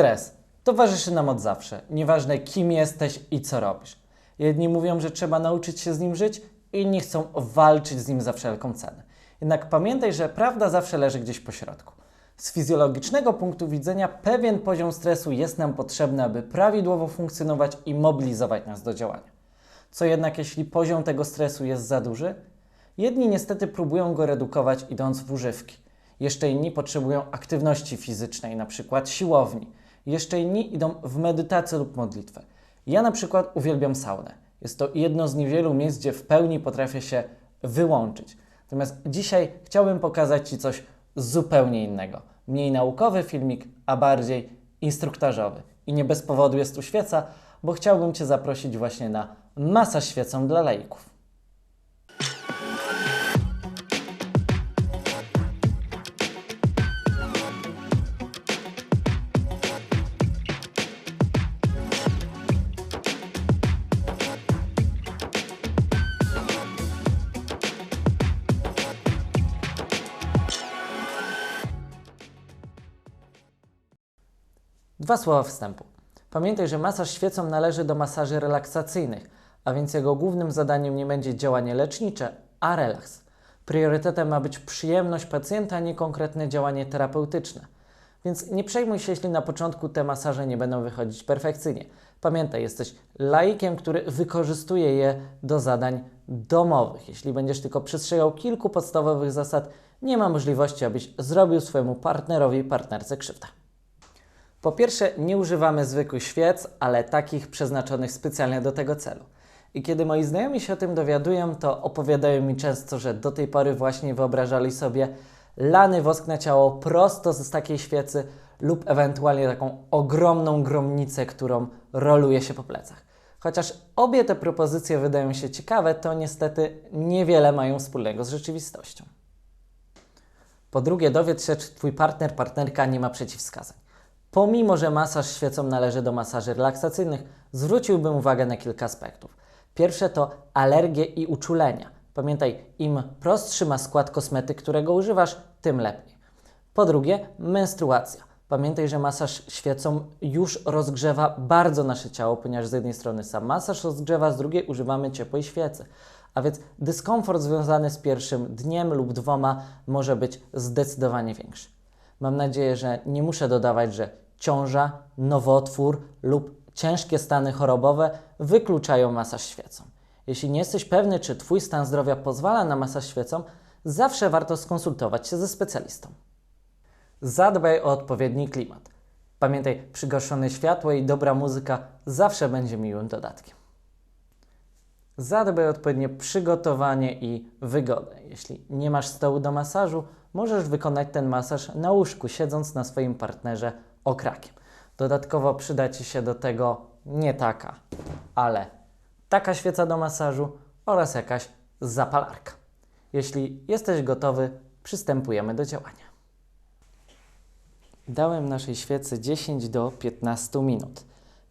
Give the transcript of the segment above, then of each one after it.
Stres towarzyszy nam od zawsze, nieważne kim jesteś i co robisz. Jedni mówią, że trzeba nauczyć się z nim żyć, inni chcą walczyć z nim za wszelką cenę. Jednak pamiętaj, że prawda zawsze leży gdzieś po środku. Z fizjologicznego punktu widzenia pewien poziom stresu jest nam potrzebny, aby prawidłowo funkcjonować i mobilizować nas do działania. Co jednak jeśli poziom tego stresu jest za duży? Jedni niestety próbują go redukować idąc w używki. Jeszcze inni potrzebują aktywności fizycznej, na przykład siłowni. Jeszcze inni idą w medytację lub modlitwę. Ja na przykład uwielbiam saunę. Jest to jedno z niewielu miejsc, gdzie w pełni potrafię się wyłączyć. Natomiast dzisiaj chciałbym pokazać Ci coś zupełnie innego. Mniej naukowy filmik, a bardziej instruktażowy. I nie bez powodu jest tu świeca, bo chciałbym Cię zaprosić właśnie na masaż świecą dla laików. Dwa słowa wstępu. Pamiętaj, że masaż świecą należy do masaży relaksacyjnych, a więc jego głównym zadaniem nie będzie działanie lecznicze, a relaks. Priorytetem ma być przyjemność pacjenta, a nie konkretne działanie terapeutyczne. Więc nie przejmuj się, jeśli na początku te masaże nie będą wychodzić perfekcyjnie. Pamiętaj, jesteś laikiem, który wykorzystuje je do zadań domowych. Jeśli będziesz tylko przestrzegał kilku podstawowych zasad, nie ma możliwości, abyś zrobił swojemu partnerowi, partnerce krzywdę. Po pierwsze, nie używamy zwykłych świec, ale takich przeznaczonych specjalnie do tego celu. I kiedy moi znajomi się o tym dowiadują, to opowiadają mi często, że do tej pory właśnie wyobrażali sobie lany wosk na ciało prosto z takiej świecy lub ewentualnie taką ogromną gromnicę, którą roluje się po plecach. Chociaż obie te propozycje wydają się ciekawe, to niestety niewiele mają wspólnego z rzeczywistością. Po drugie, dowiedz się, czy Twój partner, partnerka nie ma przeciwwskazań. Pomimo, że masaż świecą należy do masaży relaksacyjnych, zwróciłbym uwagę na kilka aspektów. Pierwsze to alergie i uczulenia. Pamiętaj, im prostszy ma skład kosmetyk, którego używasz, tym lepiej. Po drugie, menstruacja. Pamiętaj, że masaż świecą już rozgrzewa bardzo nasze ciało, ponieważ z jednej strony sam masaż rozgrzewa, z drugiej używamy ciepłej świecy. A więc dyskomfort związany z pierwszym dniem lub dwoma może być zdecydowanie większy. Mam nadzieję, że nie muszę dodawać, że ciąża, nowotwór lub ciężkie stany chorobowe wykluczają masaż świecą. Jeśli nie jesteś pewny, czy Twój stan zdrowia pozwala na masaż świecą, zawsze warto skonsultować się ze specjalistą. Zadbaj o odpowiedni klimat. Pamiętaj, przygaszone światło i dobra muzyka zawsze będzie miłym dodatkiem. Zadbaj o odpowiednie przygotowanie i wygodę. Jeśli nie masz stołu do masażu, możesz wykonać ten masaż na łóżku, siedząc na swoim partnerze okrakiem. Dodatkowo przyda Ci się do tego nie taka, ale taka świeca do masażu oraz jakaś zapalarka. Jeśli jesteś gotowy, przystępujemy do działania. Dałem naszej świecy 10 do 15 minut.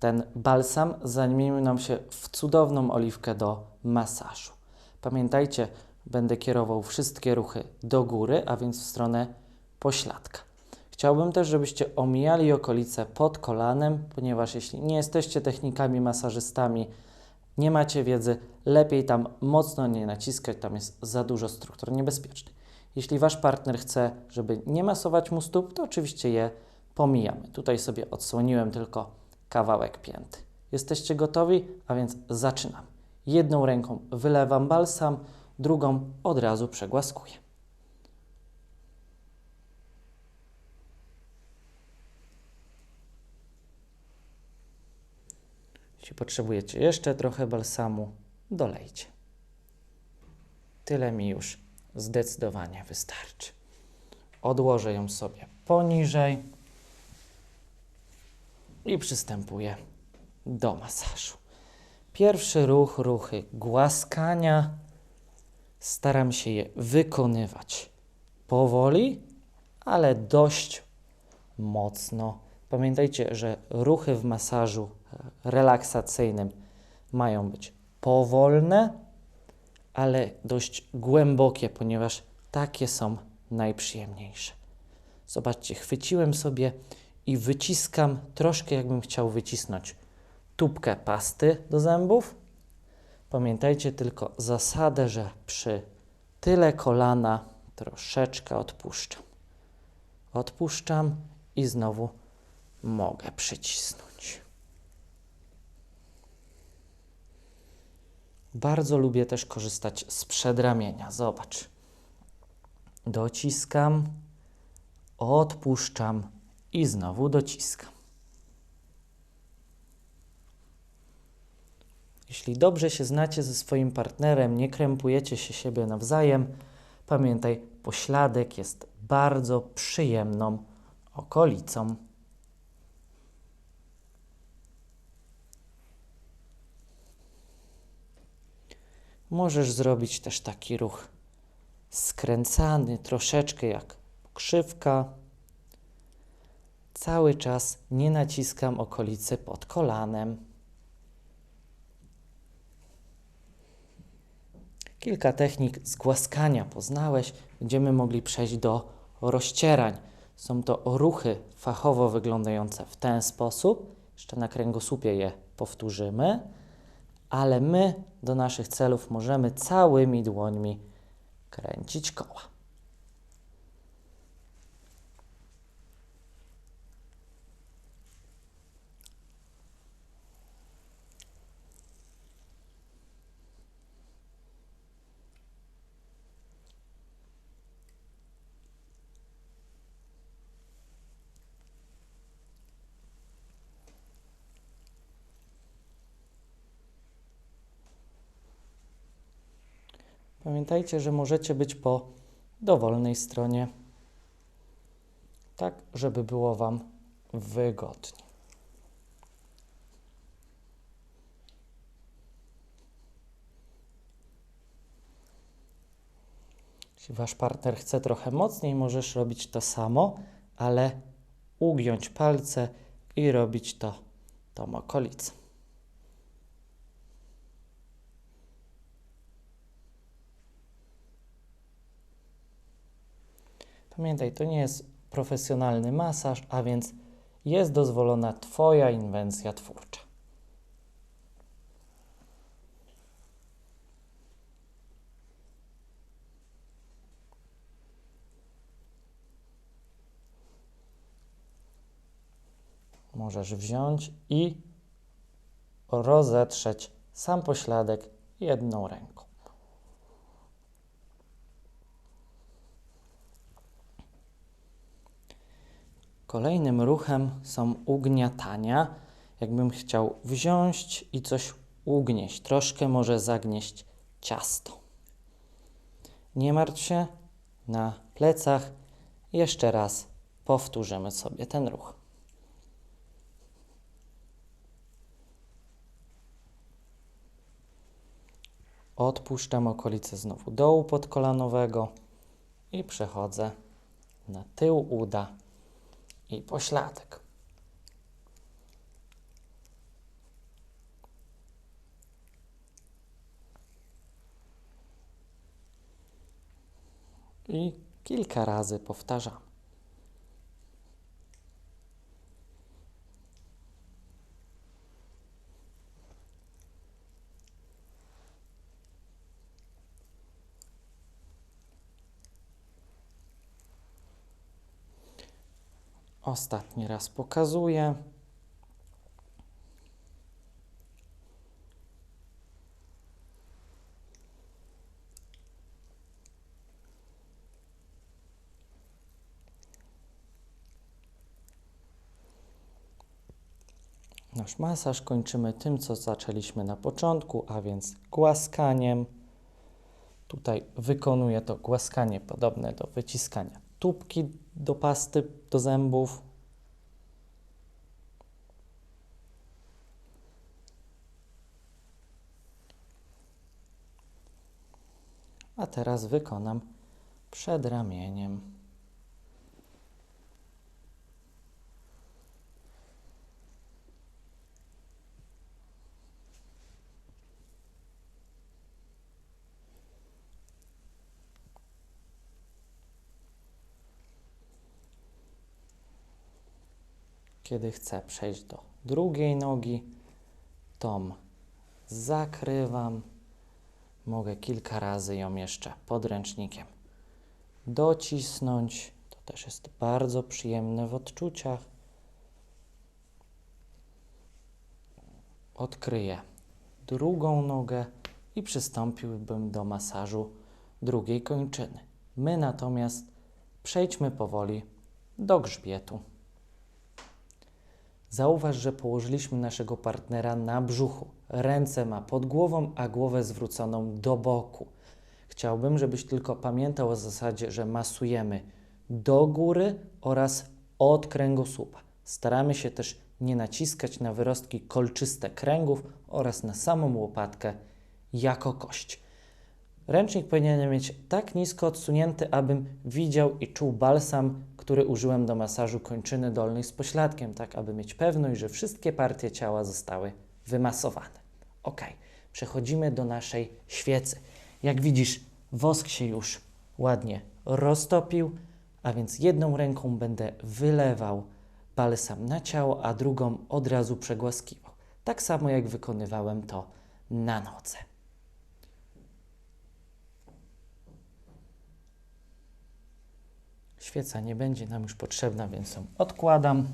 Ten balsam zamienił nam się w cudowną oliwkę do masażu. Pamiętajcie, będę kierował wszystkie ruchy do góry, a więc w stronę pośladka. Chciałbym też, żebyście omijali okolice pod kolanem, ponieważ jeśli nie jesteście technikami masażystami, nie macie wiedzy, lepiej tam mocno nie naciskać, tam jest za dużo struktur niebezpiecznych. Jeśli wasz partner chce, żeby nie masować mu stóp, to oczywiście je pomijamy. Tutaj sobie odsłoniłem tylko kawałek pięty. Jesteście gotowi? A więc zaczynam. Jedną ręką wylewam balsam, drugą od razu przegłaskuję. Jeśli potrzebujecie jeszcze trochę balsamu, dolejcie. Tyle mi już zdecydowanie wystarczy. Odłożę ją sobie poniżej i przystępuję do masażu. Pierwszy ruch, ruchy głaskania. Staram się je wykonywać powoli, ale dość mocno. Pamiętajcie, że ruchy w masażu relaksacyjnym mają być powolne, ale dość głębokie, ponieważ takie są najprzyjemniejsze. Zobaczcie, chwyciłem sobie i wyciskam troszkę, jakbym chciał wycisnąć tubkę pasty do zębów. Pamiętajcie tylko zasadę, że przy tyle kolana troszeczkę odpuszczam. Odpuszczam i znowu mogę przycisnąć. Bardzo lubię też korzystać z przedramienia. Zobacz. Dociskam, odpuszczam i znowu dociskam. Jeśli dobrze się znacie ze swoim partnerem, nie krępujecie się siebie nawzajem, pamiętaj, pośladek jest bardzo przyjemną okolicą. Możesz zrobić też taki ruch skręcany, troszeczkę jak krzywka. Cały czas nie naciskam okolicy pod kolanem. Kilka technik zgłaskania poznałeś. Będziemy mogli przejść do rozcierań. Są to ruchy fachowo wyglądające w ten sposób. Jeszcze na kręgosłupie je powtórzymy ale my do naszych celów możemy całymi dłońmi kręcić koła. Pamiętajcie, że możecie być po dowolnej stronie, tak żeby było Wam wygodnie. Jeśli Wasz partner chce trochę mocniej, możesz robić to samo, ale ugiąć palce i robić to tą okolicą. Pamiętaj, to nie jest profesjonalny masaż, a więc jest dozwolona Twoja inwencja twórcza. Możesz wziąć i rozetrzeć sam pośladek jedną ręką. Kolejnym ruchem są ugniatania. Jakbym chciał wziąć i coś ugnieść, troszkę może zagnieść ciasto. Nie martw się, na plecach jeszcze raz powtórzymy sobie ten ruch. Odpuszczam okolice znowu dołu podkolanowego i przechodzę na tył uda i pośladek. I kilka razy powtarzam. Ostatni raz pokazuję. Nasz masaż kończymy tym, co zaczęliśmy na początku, a więc głaskaniem. Tutaj wykonuję to głaskanie podobne do wyciskania tubki do pasty do zębów. A teraz wykonam przed ramieniem. Kiedy chcę przejść do drugiej nogi, tą zakrywam. Mogę kilka razy ją jeszcze podręcznikiem docisnąć. To też jest bardzo przyjemne w odczuciach. Odkryję drugą nogę i przystąpiłbym do masażu drugiej kończyny. My natomiast przejdźmy powoli do grzbietu. Zauważ, że położyliśmy naszego partnera na brzuchu. Ręce ma pod głową, a głowę zwróconą do boku. Chciałbym, żebyś tylko pamiętał o zasadzie, że masujemy do góry oraz od kręgosłupa. Staramy się też nie naciskać na wyrostki kolczyste kręgów oraz na samą łopatkę jako kość. Ręcznik powinien mieć tak nisko odsunięty, abym widział i czuł balsam, który użyłem do masażu kończyny dolnej z pośladkiem, tak aby mieć pewność, że wszystkie partie ciała zostały wymasowane. Ok, przechodzimy do naszej świecy. Jak widzisz, wosk się już ładnie roztopił, a więc jedną ręką będę wylewał balsam na ciało, a drugą od razu przegłaskiwał. Tak samo jak wykonywałem to na nodze. Świeca nie będzie nam już potrzebna, więc ją odkładam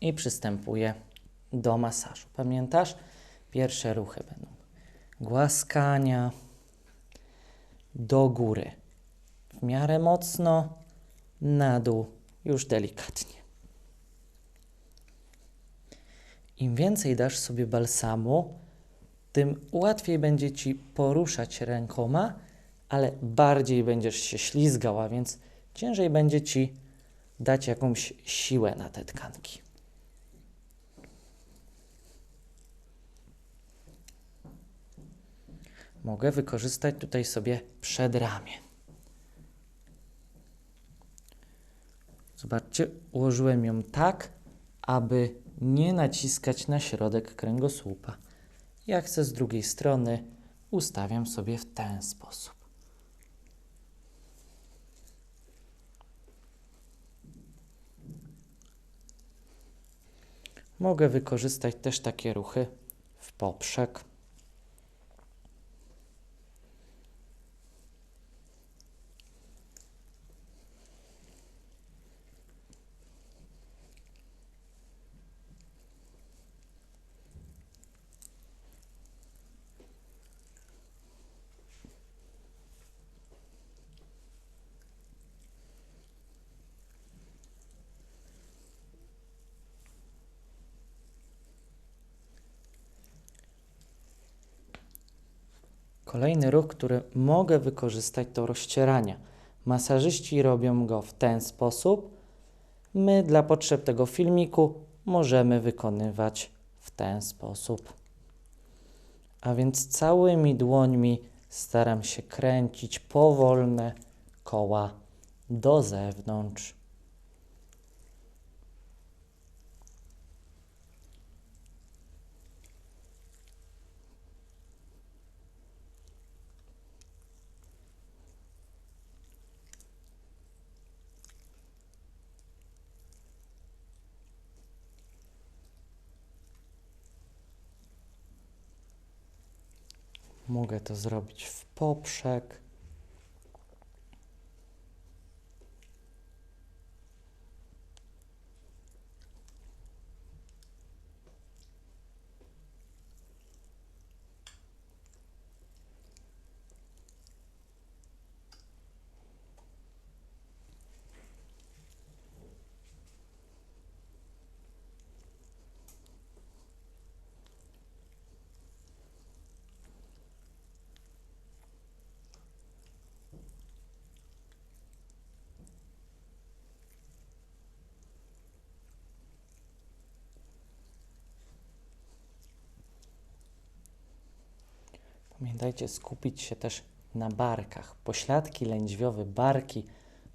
i przystępuję do masażu. Pamiętasz? Pierwsze ruchy będą głaskania do góry. W miarę mocno, na dół, już delikatnie. Im więcej dasz sobie balsamu, tym łatwiej będzie ci poruszać rękoma, ale bardziej będziesz się ślizgał, a więc ciężej będzie ci dać jakąś siłę na te tkanki. Mogę wykorzystać tutaj sobie przedramię. Zobaczcie, ułożyłem ją tak, aby nie naciskać na środek kręgosłupa. Jak chcę z drugiej strony, ustawiam sobie w ten sposób. Mogę wykorzystać też takie ruchy w poprzek. Kolejny ruch, który mogę wykorzystać, to rozcieranie. Masażyści robią go w ten sposób. My dla potrzeb tego filmiku możemy wykonywać w ten sposób. A więc całymi dłońmi staram się kręcić powolne koła do zewnątrz. Mogę to zrobić w poprzek. Pamiętajcie skupić się też na barkach. Pośladki lędźwiowe, barki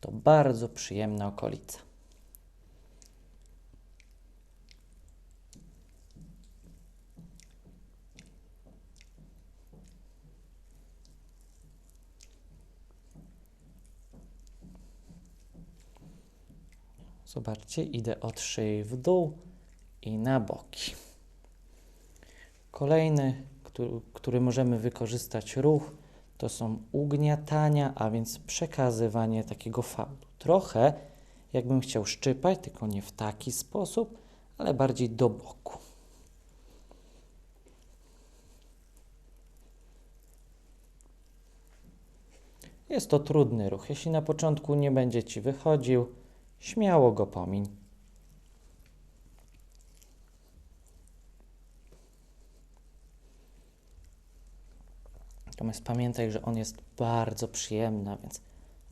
to bardzo przyjemna okolica. Zobaczcie, idę od szyi w dół i na boki. Kolejny, który, który możemy wykorzystać ruch, to są ugniatania, a więc przekazywanie takiego fałdu. Trochę jakbym chciał szczypać, tylko nie w taki sposób, ale bardziej do boku. Jest to trudny ruch. Jeśli na początku nie będzie Ci wychodził, śmiało go pomiń. Natomiast pamiętaj, że on jest bardzo przyjemny, więc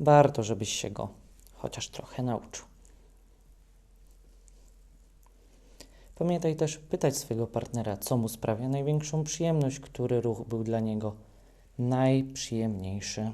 warto, żebyś się go chociaż trochę nauczył. Pamiętaj też pytać swojego partnera, co mu sprawia największą przyjemność, który ruch był dla niego najprzyjemniejszy.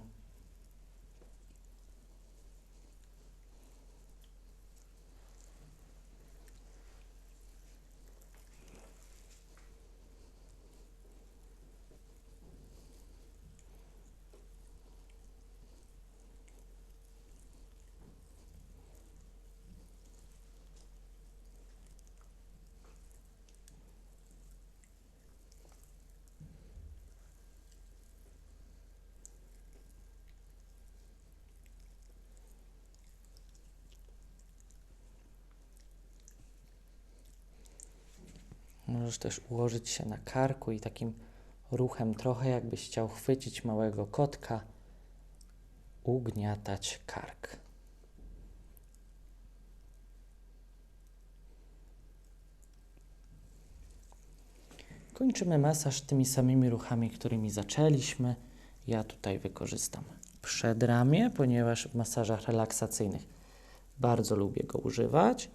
Możesz też ułożyć się na karku i takim ruchem, trochę jakbyś chciał chwycić małego kotka, ugniatać kark. Kończymy masaż tymi samymi ruchami, którymi zaczęliśmy. Ja tutaj wykorzystam przedramię, ponieważ w masażach relaksacyjnych bardzo lubię go używać.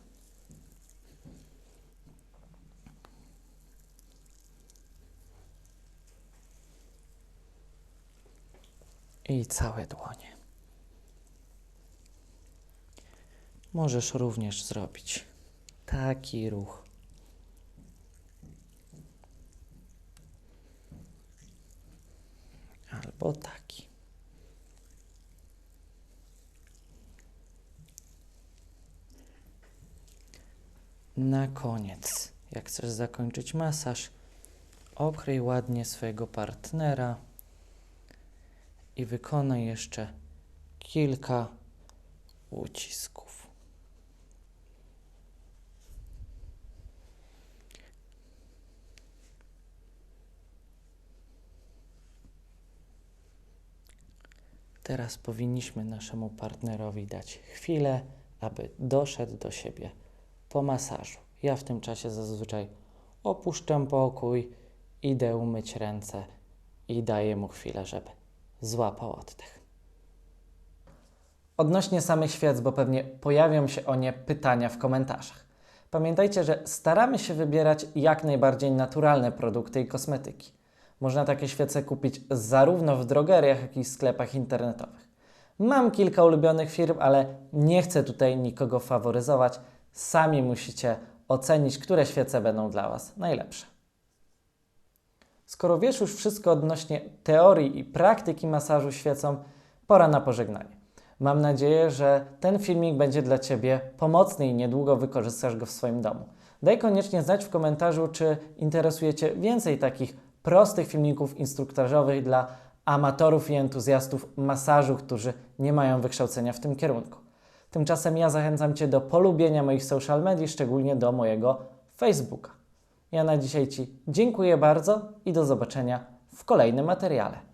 I całe dłonie. Możesz również zrobić taki ruch. Albo taki. Na koniec, jak chcesz zakończyć masaż, obchryj ładnie swojego partnera i wykonaj jeszcze kilka ucisków. Teraz powinniśmy naszemu partnerowi dać chwilę, aby doszedł do siebie po masażu. Ja w tym czasie zazwyczaj opuszczam pokój, idę umyć ręce i daję mu chwilę, żeby złapał oddech. Odnośnie samych świec, bo pewnie pojawią się o nie pytania w komentarzach. Pamiętajcie, że staramy się wybierać jak najbardziej naturalne produkty i kosmetyki. Można takie świece kupić zarówno w drogeriach, jak i w sklepach internetowych. Mam kilka ulubionych firm, ale nie chcę tutaj nikogo faworyzować. Sami musicie ocenić, które świece będą dla Was najlepsze. Skoro wiesz już wszystko odnośnie teorii i praktyki masażu świecą, pora na pożegnanie. Mam nadzieję, że ten filmik będzie dla Ciebie pomocny i niedługo wykorzystasz go w swoim domu. Daj koniecznie znać w komentarzu, czy interesuje Cię więcej takich prostych filmików instruktażowych dla amatorów i entuzjastów masażu, którzy nie mają wykształcenia w tym kierunku. Tymczasem ja zachęcam Cię do polubienia moich social media, szczególnie do mojego Facebooka. Ja na dzisiaj Ci dziękuję bardzo i do zobaczenia w kolejnym materiale.